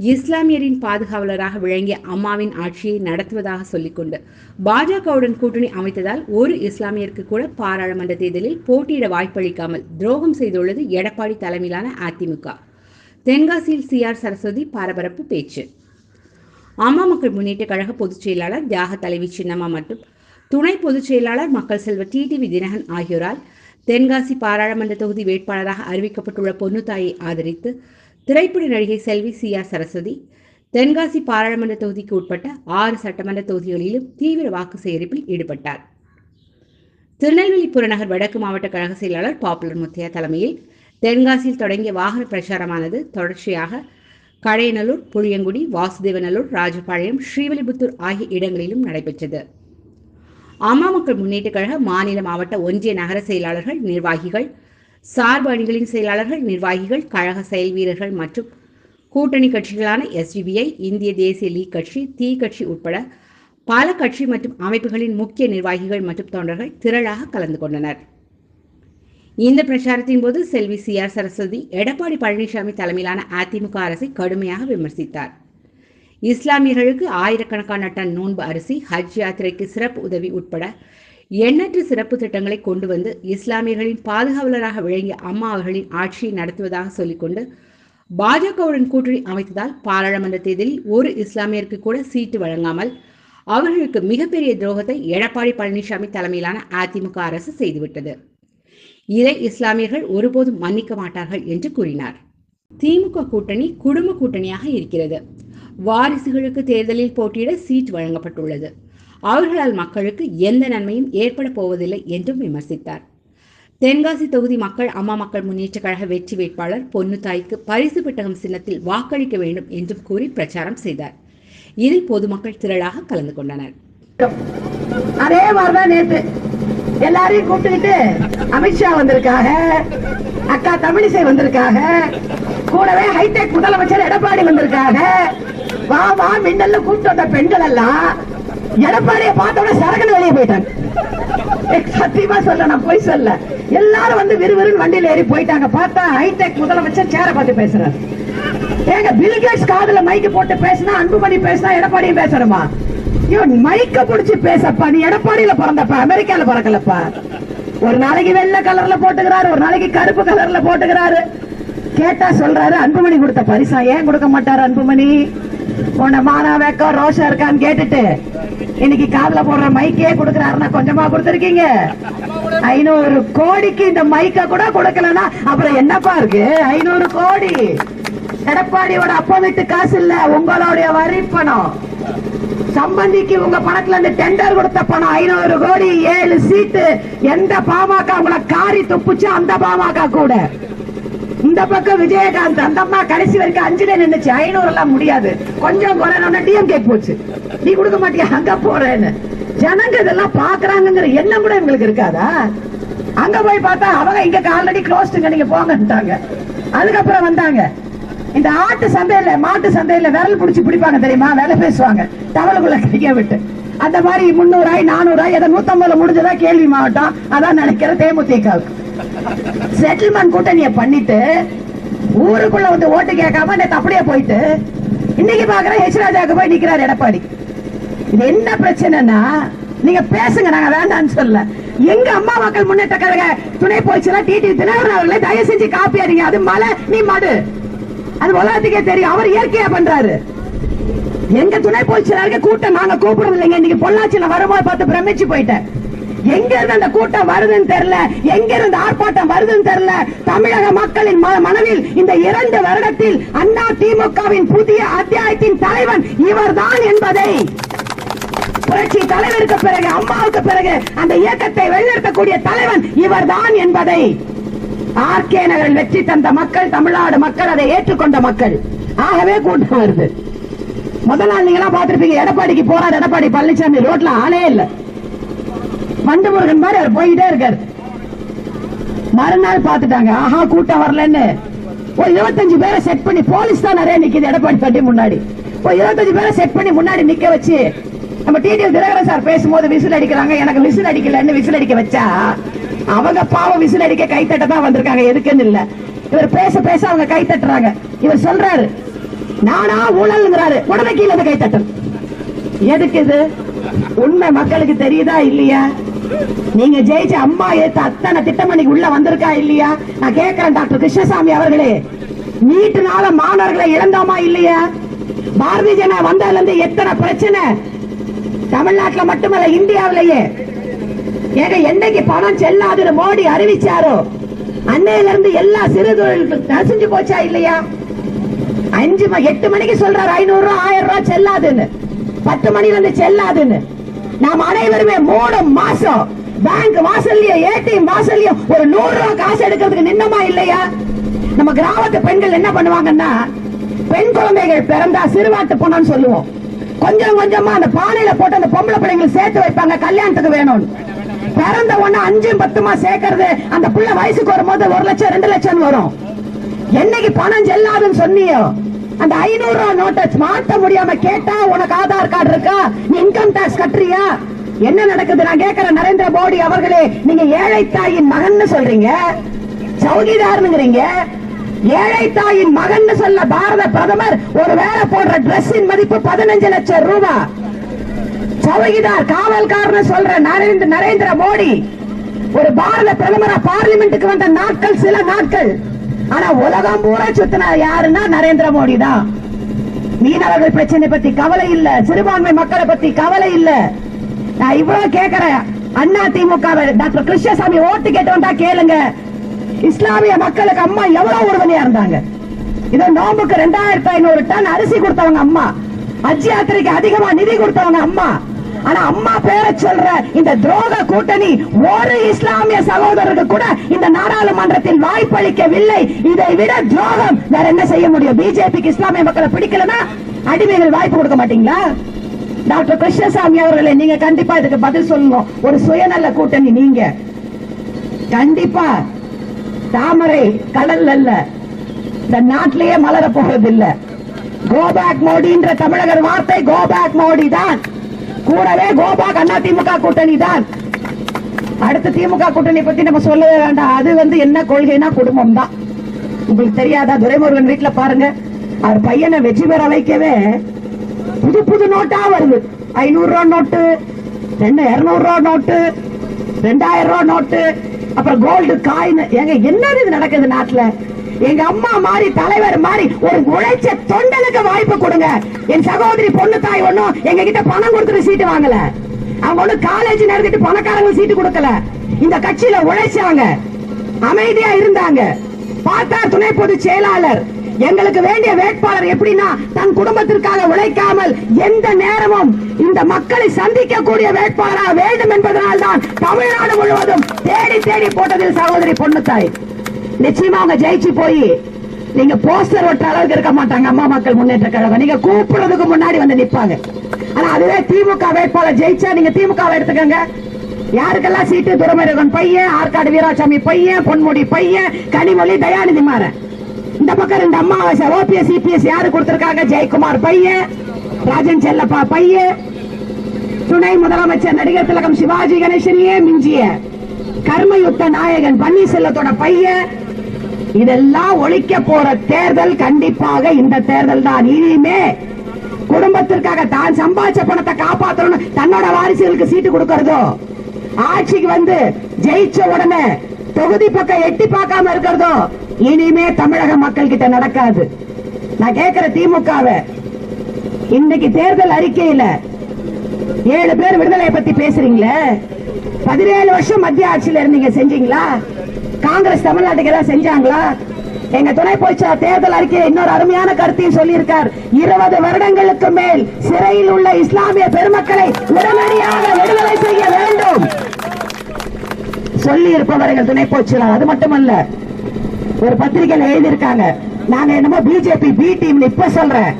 இஸ்லாமியரின் பாதுகாவலராக விளங்கிய அம்மாவின் ஆட்சியை நடத்துவதாக சொல்லிக்கொண்டு பாஜகவுடன் கூட்டணி அமைத்ததால் ஒரு இஸ்லாமியருக்கு கூட பாராளுமன்ற தேர்தலில் போட்டியிட வாய்ப்பளிக்காமல் துரோகம் செய்துள்ளது எடப்பாடி தலைமையிலான அதிமுக. தென்காசியில் சி. ஆர். சரஸ்வதி பரபரப்பு பேச்சு. அம்மா மக்கள் முன்னேற்ற கழக பொதுச் செயலாளர் தியாக தலைவி சின்னம்மா மற்றும் துணை பொதுச் செயலாளர் மக்கள் செல்வ டிடிவி தினகன் ஆகியோரால் தென்காசி பாராளுமன்ற தொகுதி வேட்பாளராக அறிவிக்கப்பட்டுள்ள பொன்னுத்தாயை ஆதரித்து திரைப்பட நடிகை செல்வி சி ஆர் சரஸ்வதி தென்காசி பாராளுமன்ற தொகுதிக்கு உட்பட்ட ஆறு சட்டமன்ற தொகுதிகளிலும் தீவிர வாக்கு சேகரிப்பில் ஈடுபட்டார். திருநெல்வேலி புறநகர் வடக்கு மாவட்ட கழக செயலாளர் பாப்புலர் முத்தையா தலைமையில் தென்காசியில் தொடங்கிய வாகன பிரச்சாரமானது தொடர்ச்சியாக கடையநல்லூர் புளியங்குடி வாசுதேவநல்லூர் ராஜபாளையம் ஸ்ரீவில்லிபுத்தூர் ஆகிய இடங்களிலும் நடைபெற்றது. அம்மா மக்கள் முன்னேற்ற கழக மாநில மாவட்ட ஒன்றிய நகர செயலாளர்கள் நிர்வாகிகள் சார்பு அணிகளின் செயலாளர்கள் நிர்வாகிகள் கழக செயல் வீரர்கள் மற்றும் கூட்டணி கட்சிகளான எஸ்டிபிஐ இந்திய தேசிய லீக் கட்சி தீ கட்சி உட்பட பல கட்சி மற்றும் அமைப்புகளின் முக்கிய நிர்வாகிகள் மற்றும் தொண்டர்கள் திரளாக கலந்து கொண்டனர். இந்த பிரச்சாரத்தின் போது செல்வி சி ஆர் சரஸ்வதி எடப்பாடி பழனிசாமி தலைமையிலான அதிமுக அரசை கடுமையாக விமர்சித்தார். இஸ்லாமியர்களுக்கு ஆயிரக்கணக்கான டன் நோன்பு அரிசி ஹஜ் யாத்திரைக்கு சிறப்பு உதவி உட்பட எண்ணற்ற சிறப்பு திட்டங்களை கொண்டு வந்து இஸ்லாமியர்களின் பாதுகாவலராக விளங்கிய அம்மா அவர்களின் ஆட்சியை நடத்துவதாக சொல்லிக்கொண்டு பாஜகவுடன் கூட்டணி அமைத்ததால் பாராளுமன்ற தேர்தலில் ஒரு இஸ்லாமியருக்கு கூட சீட்டு வழங்காமல் அவர்களுக்கு மிகப்பெரிய துரோகத்தை எடப்பாடி பழனிசாமி தலைமையிலான அதிமுக அரசு செய்துவிட்டது. இதை இஸ்லாமியர்கள் ஒருபோதும் மன்னிக்க மாட்டார்கள் என்று கூறினார். திமுக கூட்டணி குடும்ப கூட்டணியாக இருக்கிறது. வாரிசுகளுக்கு தேர்தலில் போட்டியிட சீட் வழங்கப்பட்டுள்ளது. அவர்களால் மக்களுக்கு எந்த நன்மையும் ஏற்பட போவதில்லை என்றும் விமர்சித்தார். தென்காசி தொகுதி மக்கள் அம்மா மக்கள் முன்னேற்ற கழக வெற்றி வேட்பாளர் பொன்னுத்தாய்க்கு பரிசு பெட்டகம் சின்னத்தில் வாக்களிக்க வேண்டும் என்றும் கூறி பிரச்சாரம் செய்தார். இதில் பொதுமக்கள் திரளாக கலந்து கொண்டனர். அதே மாதிரிதான் நேற்று எல்லாரையும் கூப்பிட்டுக்கிட்டு அமித்ஷா வந்திருக்காக அக்கா தமிழிசை வந்திருக்காக கூடவே ஹைடெக் முதலமைச்சர் எடப்பாடி வந்திருக்காக வா வா மின்னல்ல கூட்டு வந்த பெண்கள் எல்லாம் எடப்பாடியை பார்த்தோட சரகன் வெளியே போயிட்டாங்க. சத்தியமா சொல்ல நான் போய் சொல்ல எல்லாரும் வந்து விறுவிறுன்னு வண்டியில ஏறி போயிட்டாங்க. பார்த்தா ஹைடெக் முதலமைச்சர் சேர பார்த்து பேசுறாரு. ஏங்க பில்கேட்ஸ் காதுல மைக்கு போட்டு பேசினா அன்புமணி பேசினா எடப்பாடியும் பேசணுமா? இவன் மைக்க புடிச்சு பேசப்பா. நீ எடப்பாடியில பிறந்தப்ப அமெரிக்கால பிறக்கலப்பா. ஒரு நாளைக்கு வெள்ளை கலர்ல போட்டுக்கிறாரு ஒரு நாளைக்கு கருப்பு கலர்ல போட்டுக்கிறாரு. கேட்டா சொல்றாரு அன்புமணி கொடுத்த பரிசா ஏன் கொடுக்க மாட்டாரு அன்புமணி? உன்னை மானா வெக்கம் ரோஷம் இருக்கான்னு கேட்டுட்டு இன்னைக்கு காதல போடுற மைக்கே கொடுக்கறாருன்னா கொஞ்சமா கொடுத்துருக்கீங்க. ஐநூறு கோடிக்கு இந்த மைக்க கூட கொடுக்கலன்னா அப்புறம் என்னப்பா இருக்கு? ஐநூறு கோடி. எடப்பாடியோட அப்பா வீட்டு காசு இல்ல உங்களுடைய வரி பணம். சம்பந்திக்கு உங்க பணத்துல இருந்து டெண்டர் கொடுத்த பணம் ஐநூறு கோடி ஏழு சீட்டு எந்த பாமக உங்களை காரி துப்புச்சு அந்த பாமக கூட? இந்த பக்கம் விஜயகாந்த் அந்த அம்மா கடைசி வரைக்கும் அஞ்சுல நின்னுச்சு. ஐநூறு எல்லாம் முடியாது. கொஞ்சம் குறையணும்னா டிஎம்கே போச்சு. நீ கொடுக்க மாட்டியா? அங்க போறேன்னு. ஜனங்க இதெல்லாம் பாக்குறாங்கிற எண்ணம் கூட எங்களுக்கு இருக்காதா? அங்க போய் பார்த்தா அவங்க இங்க ஆல்ரெடி க்ளோஸ்டுங்க நீங்க போங்கன்ட்டாங்க. அதுக்கப்புறம் வந்தாங்க. இந்த ஆட்டு சந்தையில மாட்டு சந்தையில விரல் பிடிச்சி பிடிப்பாங்க தெரியுமா? வேலை பேசுவாங்க. டவலுக்குள்ள கைய விட்டு. அந்த மாதிரி முன்னூறாய் நானூறாய் எதை நூத்தம்பதுல முடிஞ்சதா கேள்வி மாவட்டம். அதான் நினைக்கிற தேமுதிகவுக்கு செட்டில்மெண்ட் கூட்டணியை பண்ணிட்டு ஊருக்குள்ள வந்து ஓட்டு கேட்காம நேத்து அப்படியே போயிட்டு இன்னைக்கு பாக்குற ஹெச் ராஜாக்கு போய் நிக்கிறார் எடப்பாடி. இது என்ன பிரச்சனைனா நீங்க பேசுங்க நாங்க வேண்டாம்னு சொல்ல எங்க அம்மா மக்கள் முன்னேற்ற கழக துணை போச்சுனா டிடி தினகரன் அவர்களை தயவு செஞ்சு காப்பி அடிங்க அது மலை நீ மடு. அது உலகத்துக்கே தெரியும். அவர் இயற்கையா பண்றாரு. எங்க துணை போச்சுனாருக்கு கூட்டம் நாங்க கூப்பிடவில்லைங்க. இன்னைக்கு பொள்ளாச்சியில வரும்போது பார்த்து பிரமிச்சு போயிட்டேன். எங்க இருந்து அந்த கூட்டம் வருதுன்னு தெரியல. எங்க இருந்து ஆர்ப்பாட்டம் வருதுன்னு தெரியல. தமிழக மக்களின் மனதில் இந்த இரண்டு வருடத்தில் அண்ணா திமுகவின் புதிய அத்தியாயத்தின் தலைவன் இவர்தான் என்பதை புரட்சி தலைவருக்கு பிறகு அம்மாவுக்கு பிறகு அந்த இயக்கத்தை வெளிநிறுத்தக்கூடிய தலைவன் இவர்தான் என்பதை ஆர்கே நகரில் வெற்றி தந்த மக்கள் தமிழ்நாடு மக்கள் அதை ஏற்றுக்கொண்ட மக்கள். ஆகவே கூட்டம் வருது. முதல் நாள் நீங்க எல்லாம் பார்த்திருப்பீங்க எடப்பாடிக்கு போறாரு எடப்பாடி பழனிசாமி ரோட்ல ஆளே இல்ல. மண்டு முருகன் மாதிரி அவர் போயிட்டே இருக்காரு. மறுநாள் பார்த்துட்டாங்க. ஆஹா கூட்டம் வரலன்னு. ஒரு இருபத்தஞ்சு பேரை செட் பண்ணி போலீஸ் தான் நிறைய நிக்குது எடப்பாடி பட்டி முன்னாடி. ஒரு இருபத்தஞ்சு பேரை செட் பண்ணி முன்னாடி நிக்க வச்சு நம்ம டிடிஎல் தினகரன் சார் பேசும்போது விசில் அடிக்கிறாங்க எனக்கு விசில் அடிக்கலன்னு விசில் அடிக்க வச்சா அவங்க பாவம் விசில் அடிக்க கைத்தட்ட தான் வந்திருக்காங்க எதுக்குன்னு இல்ல. இவர் பேச பேச அவங்க கை தட்டுறாங்க. இவர் சொல்றாரு நானா ஊழல்ங்கிறாரு உடனே கீழே கை தட்டணும் எதுக்கு இது? உண்மை மக்களுக்கு தெரியுதா இல்லையா? நீங்க ஜெயிச்ச அம்மா ஏத்த அத்தனை திட்டமணிக்கு உள்ள வந்திருக்கா இல்லையா? நான் கேட்கிறேன் டாக்டர் கிருஷ்ணசாமி அவர்களே. நீட்டுனால மாணவர்களை இழந்தோமா இல்லையா? பாரதிய ஜன வந்ததுல இருந்து எத்தனை பிரச்சனை? தமிழ்நாட்டுல மட்டுமல்ல இந்தியாவிலேயே. ஏங்க என்னைக்கு பணம் செல்லாதுன்னு மோடி அறிவிச்சாரோ? அன்னையில இருந்து எல்லா சிறு தொழில் நசிஞ்சு போச்சா இல்லையா? அஞ்சு எட்டு மணிக்கு சொல்றாரு ஐநூறு ரூபா ஆயிரம் ரூபாய் செல்லாதுன்னு. பத்து மணில இருந்து செல்லாதுன்னு. நாம் அனைவருமே மூணு மாசம் பேங்க் வாசல்லையும் ஏடிஎம் வாசல்லையும் ஒரு நூறு ரூபாய் காசு எடுக்கிறதுக்கு நின்னமா இல்லையா? நம்ம கிராமத்து பெண்கள் என்ன பண்ணுவாங்கன்னா பெண் குழந்தைகள் பிறந்தா சிறுவாட்டு பொண்ணு சொல்லுவோம். கொஞ்சம் கொஞ்சமா அந்த பானையில போட்டு அந்த பொம்பளை பிள்ளைங்களை சேர்த்து வைப்பாங்க கல்யாணத்துக்கு வேணும்னு. பிறந்த ஒண்ணு அஞ்சு பத்துமா சேர்க்கறது அந்த புள்ள வயசுக்கு வரும்போது ஒரு லட்சம் ரெண்டு லட்சம் வரும். என்னைக்கு பணம் செல்லாதுன்னு சொன்னியோ அந்த ஐநூறு ரூபா நோட்டை மாத்த முடியாம கேட்டா உனக்கு ஆதார் கார்டு இருக்கா? நீ இன்கம் டாக்ஸ் கட்டுறியா? என்ன நடக்குது? நான் கேட்கிற நரேந்திர மோடி அவர்களே நீங்க ஏழை தாயின் மகன் சொல்றீங்க. சௌகிதார்னுங்கிறீங்க ஏழை தாயின் மகன் சொல்ல பாரத பிரதமர் ஒரு வேலை போடுற டிரெஸ்ஸின் மதிப்பு பதினஞ்சு லட்சம் ரூபாய் சௌகிதார் காவல்காரன்னு சொல்ற நரேந்திர நரேந்திர மோடி ஒரு பாரத பிரதமரா பார்லிமெண்ட்டுக்கு வந்த நாட்கள் சில நாட்கள். ஆனா உலகம் பூரா சுத்தின யாருன்னா நரேந்திர மோடி தான் மீனவர்கள் பிரச்சனை பத்தி கவலை இல்ல சிறுபான்மை மக்களை பத்தி கவலை இல்ல. நான் இவ்வளவு கேக்குறேன். அண்ணா திமுக டாக்டர் கிருஷ்ணசாமி ஓட்டு கேட்டு கேளுங்க. இஸ்லாமிய மக்களுக்கு அம்மா எவ்வளவு உறுதுணையா இருந்தாங்க? இத நோம்புக்கு ரெண்டாயிரத்தி ஐநூறு டன் அரிசி கொடுத்தவங்க அம்மா. ஹஜ் யாத்திரைக்கு அதிகமா நிதி கொடுத்தவங்க அம்மா. ஆனா அம்மா பேரை சொல்ற இந்த துரோக கூட்டணி ஒரு இஸ்லாமிய சகோதரருக்கு கூட இந்த நாடாளுமன்றத்தில் வாய்ப்பளிக்கவில்லை. இதை விட துரோகம் வேற என்ன செய்ய முடியும்? பிஜேபிக்கு இஸ்லாமிய மக்களை பிடிக்கலன்னா அடிமைகள் வாய்ப்பு கொடுக்க மாட்டீங்களா? டாக்டர் கிருஷ்ணசாமி அவர்களே நீங்க கண்டிப்பா இதுக்கு பதில் சொல்லுங்க. ஒரு சுயநல கூட்டணி நீங்க. கண்டிப்பா தாமரை கடல் அல்ல இந்த நாட்டிலேயே மலர போறது இல்ல கோபேக் மோடின்ற தமிழகர் வார்த்தை கோபேக் மோடி தான் கூடவே கோபாக் அண்ணா திமுக கூட்டணி தான். அடுத்த திமுக கூட்டணி பத்தி நம்ம சொல்லவே வேண்டாம். அது வந்து என்ன கொள்கைனா குடும்பம் தான் உங்களுக்கு தெரியாதா? துரைமுருகன் வீட்டுல பாருங்க. அவர் பையனை வெற்றி பெற வைக்கவே புது புது நோட்டா வருது. ஐநூறு ரூபா நோட்டு ரெண்டு இருநூறு ரூபா நோட்டு ரெண்டாயிரம் ரூபா நோட்டு அப்புறம் கோல்டு காயின் ஏங்க என்ன இது நடக்குது நாட்டுல? எங்க அம்மா மாதிரி தலைவர் மாதிரி ஒரு உழைச்ச தொண்டனுக்கு வாய்ப்பு கொடுங்க. என் சகோதரி பொண்ணு தாய் ஒண்ணும் எங்க கிட்ட பணம் கொடுத்துட்டு சீட்டு வாங்கல. அவங்க ஒண்ணு காலேஜ் நடத்திட்டு பணக்காரங்க சீட்டு கொடுக்கல. இந்த கட்சியில உழைச்சாங்க. அமைதியா இருந்தாங்க. பார்த்தா துணை பொதுச் செயலாளர். எங்களுக்கு வேண்டிய வேட்பாளர் எப்படின்னா தன் குடும்பத்திற்காக உழைக்காமல் எந்த நேரமும் இந்த மக்களை சந்திக்கக்கூடிய வேட்பாளராக வேண்டும் என்பதனால் தான் தமிழ்நாடு முழுவதும் தேடி தேடி போட்டதில் சகோதரி பொண்ணுத்தாய் நிச்சயமா அவங்க ஜெயிச்சு போய் நீங்க போஸ்டர் ஒட்ட அளவுக்கு இருக்க மாட்டாங்க. அம்மா மக்கள் முன்னேற்ற கழகம். நீங்க கூப்பிடுறதுக்கு முன்னாடி வந்து நிப்பாங்க. ஆனா அதுவே திமுக வேட்பாளர் ஜெயிச்சா நீங்க திமுக எடுத்துக்கங்க. யாருக்கெல்லாம் சீட்டு துரமருகன் பையன் ஆற்காடு வீராசாமி பையன் பொன்முடி பையன் கனிமொழி தயாநிதி மாறன் இந்த பக்கம் ரெண்டு அம்மாவாசை ஓபிஎஸ் சிபிஎஸ் யாரு கொடுத்திருக்காங்க? ஜெயக்குமார் பையன் ராஜன் செல்லப்பா பையன் துணை முதலமைச்சர் நடிகர் திலகம் சிவாஜி கணேசனையே மிஞ்சிய கர்மயுத்த நாயகன் பன்னீர்செல்வத்தோட பையன் இதெல்லாம் ஒழிக்க போற தேர்தல் கண்டிப்பாக இந்த தேர்தல் தான். இனிமே குடும்பத்திற்காக தான் சம்பாதிச்ச பணத்தை காப்பாற்றணும் தன்னோட வாரிசுகளுக்கு சீட்டு கொடுக்கறதோ? ஆட்சிக்கு வந்து ஜெயிச்ச உடனே தொகுதி பக்கம் எட்டி பார்க்காம இருக்கிறதோ? இனிமே தமிழக மக்கள் கிட்ட நடக்காது. நான் கேட்கிற திமுகவை இன்னைக்கு தேர்தல் அறிக்கையில ஏழு பேர் விடுதலை பத்தி பேசுறீங்களே? பதினேழு வருஷம் மத்திய ஆட்சியில இருந்தீங்க செஞ்சீங்களா? காங்கிரஸ் தமிழ்நாட்டுக்கு ஏதாவது செஞ்சாங்களா? எங்க துணை போச்சா தேர்தல் அறிக்கையை இன்னொரு அருமையான கருத்தையும் சொல்லியிருக்கார். இருபது வருடங்களுக்கு மேல் சிறையில் உள்ள இஸ்லாமிய பெருமக்களை உடனடியாக விடுதலை செய்ய வேண்டும். சொல்லி இருப்பவர்கள் துணை போச்சுலாம் அது மட்டுமல்ல ஒரு பத்திரிகையில் எழுதியிருக்காங்க. நாங்க என்னமோ பிஜேபி பி டீம் இப்ப சொல்றேன்.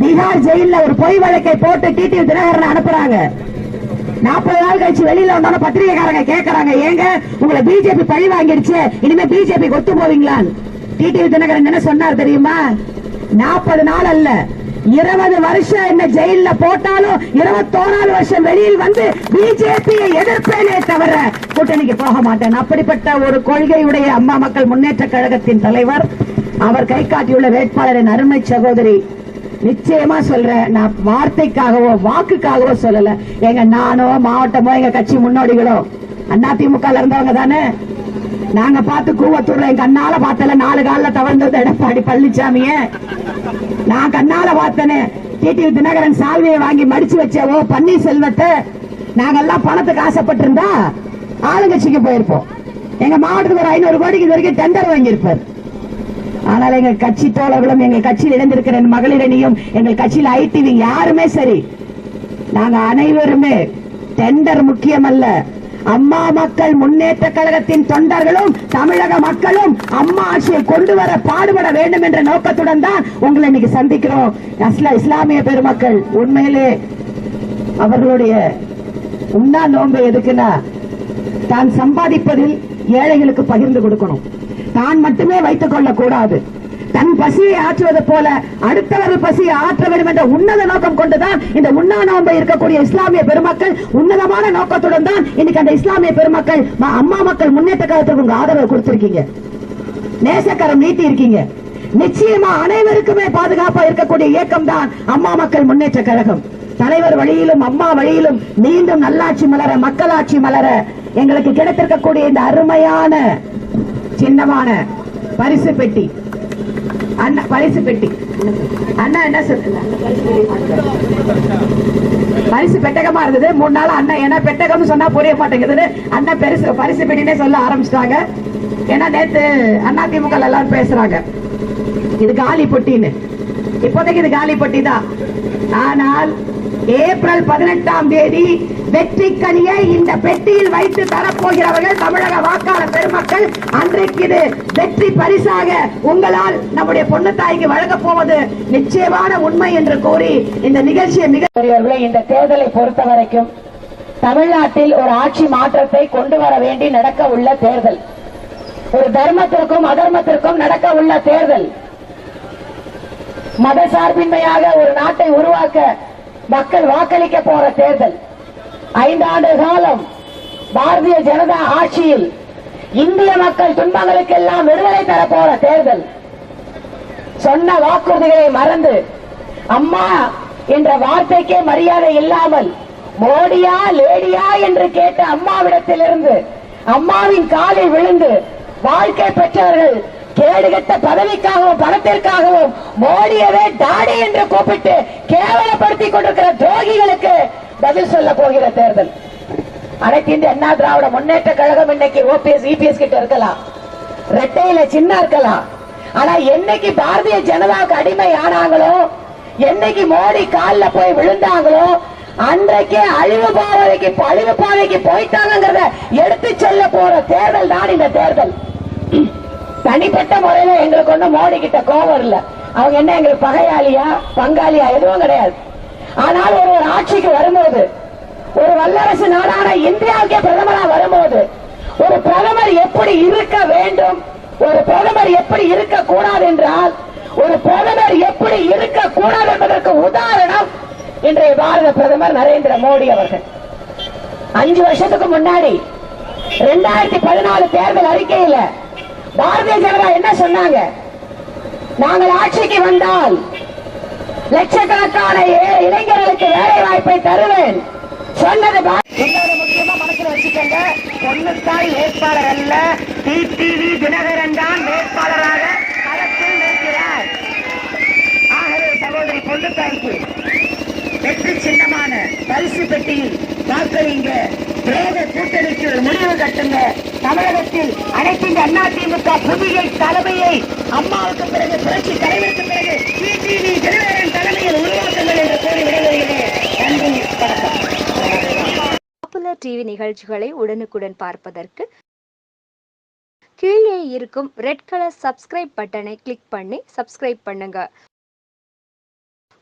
பீகார் ஜெயில்ல ஒரு பொய் வழக்கை போட்டு டிடிவி தினகரன் அனுப்புறாங்க. நாற்பது நாள் கழிச்சு வெளியில வந்தாலும் பத்திரிகைக்காரங்க கேட்கறாங்க ஏங்க உங்களை பிஜேபி பழி வாங்கிடுச்சு. இனிமே பிஜேபி கொத்து போவீங்களான்னு. டிடிவி தினகரன் என்ன சொன்னார் தெரியுமா? நாற்பது நாள் அல்ல இருபது வருஷம் என்ன ஜெயில போட்டாலும் இருபத்தோராலு வருஷம் வெளியில் வந்து பிஜேபியை எதிர்ப்பேனே தவிர கூட்டணிக்கு போக மாட்டேன். அப்படிப்பட்ட ஒரு கொள்கையுடைய அம்மா மக்கள் முன்னேற்ற கழகத்தின் தலைவர் அவர் கை காட்டியுள்ள வேட்பாளரின் அருமை சகோதரி நிச்சயமா சொல்றேன். நான் வார்த்தைக்காகவோ வாக்குக்காகவோ சொல்லல. எங்க நானோ மாவட்டமோ எங்க கட்சி முன்னோடிகளோ அதிமுக இருந்தவங்க தானே? நாங்க பார்த்து கூவத்தூர்ல எங்க கண்ணால பார்த்தல. நாலு காலில் தவழ்ந்தது எடப்பாடி பழனிசாமிய நான் கண்ணால பார்த்தனே. டிடிவி தினகரன் சால்வையை வாங்கி மடிச்சு வச்சவோ பன்னீர்செல்வத்தை. நாங்கெல்லாம் பணத்துக்கு ஆசைப்பட்டிருந்தா ஆளுங்கட்சிக்கு போயிருப்போம். எங்க மாவட்டத்துக்கு ஒரு ஐநூறு கோடிக்கு இது வரைக்கும் டெண்டர் வாங்கியிருப்பார். ஆனால் எங்க கட்சி தோழர்களும் எங்க கட்சியில் இணைந்திருக்கிற மகளிரணியும் எங்கள் கட்சியில் ஐடிவி யாருமே சரி. நாங்க அனைவருமே டெண்டர் முக்கியமல்ல. அம்மா மக்கள் முன்னேற்ற கழகத்தின் தொண்டர்களும் தமிழக மக்களும் அம்மா ஆட்சியை கொண்டு வர பாடுபட வேண்டும் என்ற நோக்கத்துடன் தான் உங்களை இன்னைக்கு சந்திக்கிறோம். இஸ்லாமிய பெருமக்கள் உண்மையிலே அவர்களுடைய உண்ணா நோன்பு எதுக்குன்னா தான் சம்பாதிப்பதில் ஏழைகளுக்கு பகிர்ந்து கொடுக்கணும். தான் மட்டுமே வைத்துக் கொள்ளக் கூடாது தன் பசியை ஆற்றுவது போல அடுத்தவர்கள் பசியை ஆற்ற வேண்டும் என்ற உன்னத நோக்கம் கொண்டுதான் இந்த உண்ணா நோன்பை இருக்கக்கூடிய இஸ்லாமிய பெருமக்கள் உன்னதமான நோக்கத்துடன் தான் இன்னைக்கு அந்த இஸ்லாமிய பெருமக்கள் அம்மா மக்கள் முன்னேற்ற காலத்துக்கு உங்க ஆதரவு கொடுத்திருக்கீங்க. நேசக்கரம் நீட்டி இருக்கீங்க நிச்சயமா அனைவருக்குமே பாதுகாப்பா இருக்கக்கூடிய இயக்கம் தான் அம்மா மக்கள் முன்னேற்ற கழகம். தலைவர் வழியிலும் அம்மா வழியிலும் மீண்டும் நல்லாட்சி மலர மக்களாட்சி மலர எங்களுக்கு கிடைத்திருக்கக்கூடிய இந்த அருமையான சின்னமான பரிசு பெட்டி. அண்ணா பரிசு பெட்டி. அண்ணா என்ன சொல்லுங்க பரிசு பெட்டகமா இருந்தது. மூணு நாள் அண்ணன் ஏன்னா பெட்டகம்னு சொன்னா புரிய மாட்டேங்குது அண்ணன் பெருசு பரிசு பெட்டினே சொல்ல ஆரம்பிச்சிட்டாங்க. ஏன்னா நேத்து அண்ணா திமுக எல்லாரும் பேசுறாங்க. இது காலி பொட்டின்னு. இப்போதைக்கு இது காலி பொட்டி தான் ஆனால் ஏப்ரல் பதினெட்டாம் தேதி வெற்றி கனியை இந்த பெட்டியில் வைத்து தரப்போகிறவர்கள் தமிழக வாக்காளர் பெருமக்கள் அன்றைக்கு இது வெற்றி பரிசாக உங்களால் நம்முடைய பொண்ணு தாய்க்கு வழங்க போவது நிச்சயமான உண்மை என்று கூறி இந்த நிகழ்ச்சியை மிக பெரியவர்களே இந்த தேர்தலை பொறுத்த வரைக்கும் தமிழ்நாட்டில் ஒரு ஆட்சி மாற்றத்தை கொண்டு வர வேண்டி நடக்க உள்ள தேர்தல். ஒரு தர்மத்திற்கும் அதர்மத்திற்கும் நடக்க உள்ள தேர்தல். மத சார்பின்மையாக ஒரு நாட்டை உருவாக்க மக்கள் வாக்களிக்க போற தேர்தல். ஐந்தாண்டு காலம் பாரதிய ஜனதா ஆட்சியில் இந்திய மக்கள் துன்பங்களுக்கு எல்லாம் விடுதலை தர போற தேர்தல். சொன்ன வாக்குறுதிகளை மறந்து அம்மா என்ற வார்த்தைக்கே மரியாதை இல்லாமல் மோடியா லேடியா என்று கேட்ட அம்மாவிடத்திலிருந்து அம்மாவின் காலில் விழுந்து வாழ்க்கை பெற்றவர்கள் கேடுகட்ட பதவிக்காகவும் பணத்திற்காகவும் மோடியவே டாடி என்று கூப்பிட்டு கேவலப்படுத்தி கொண்டிருக்கிற துரோகிகளுக்கு பதில் சொல்ல போகிற தேர்தல். அனைத்து இந்திய அண்ணா திராவிட முன்னேற்ற கழகம் இன்னைக்கு ஓபிஎஸ் இபிஎஸ் கிட்ட இருக்கலாம். ரெட்டையில சின்ன இருக்கலாம். ஆனா என்னைக்கு பாரதிய ஜனதாவுக்கு அடிமை ஆனாங்களோ என்னைக்கு மோடி கால்ல போய் விழுந்தாங்களோ அன்றைக்கே அழிவு பாதைக்கு அழிவு பாதைக்கு போயிட்டாங்கிறத எடுத்து செல்ல போற தேர்தல் தான் இந்த தேர்தல். தனிப்பட்ட முறையில எங்களுக்கு ஒண்ணும் மோடி கிட்ட கோபம் இல்ல அவங்க என்ன எங்களுக்கு பகையாளியா பங்காளியா? எதுவும் கிடையாது. ஆனால் ஒரு ஒரு ஆட்சிக்கு வரும்போது ஒரு வல்லரசு நாடான இந்தியாவுக்கே பிரதமரா வரும்போது ஒரு பிரதமர் எப்படி இருக்க வேண்டும் ஒரு பிரதமர் எப்படி இருக்க கூடாது என்றால் ஒரு பிரதமர் எப்படி இருக்க கூடாது என்பதற்கு உதாரணம் இன்றைய பாரத பிரதமர் நரேந்திர மோடி அவர்கள். அஞ்சு வருஷத்துக்கு முன்னாடி ரெண்டாயிரத்தி பதினாலு தேர்தல் அறிக்கையில பாரதிய ஜனதா என்ன சொன்னாங்க? நாங்கள் ஆட்சிக்கு வந்தால் லட்சக்கணக்கான இளைஞர்களுக்கு வேலை வாய்ப்பை தருவேன். சொன்னது பா- முக்கியமா மனசுல வச்சுக்கோங்க. பொண்ணுத்தாய் வேட்பாளர் அல்ல டிடிவி தினகரன் தான் வேட்பாளராக களத்தில் நிற்கிறார். ஆகவே சகோதரி பொண்ணுத்தாய்க்கு வெற்றி சின்னமான பரிசு பெட்டியில் வாக்களிங்க துரோக கூட்டணிக்கு ஒரு முடிவு கட்டுங்க. தமிழகத்தில் அனைத்து அண்ணா அதிமுக புதிய தலைமையை அம்மாவுக்கு பிறகு புரட்சி தலைவருக்கு பிறகு டிடிவி தினகரன் தலைமையில் உருவாக்குங்கள் என்று கூறி விடைபெறுகிறேன். நன்றி வணக்கம். பாப்புலர் டிவி நிகழ்ச்சிகளை உடனுக்குடன் பார்ப்பதற்கு கீழே இருக்கும் ரெட் கலர் சப்ஸ்கிரைப் பட்டனை கிளிக் பண்ணி சப்ஸ்கிரைப் பண்ணுங்க.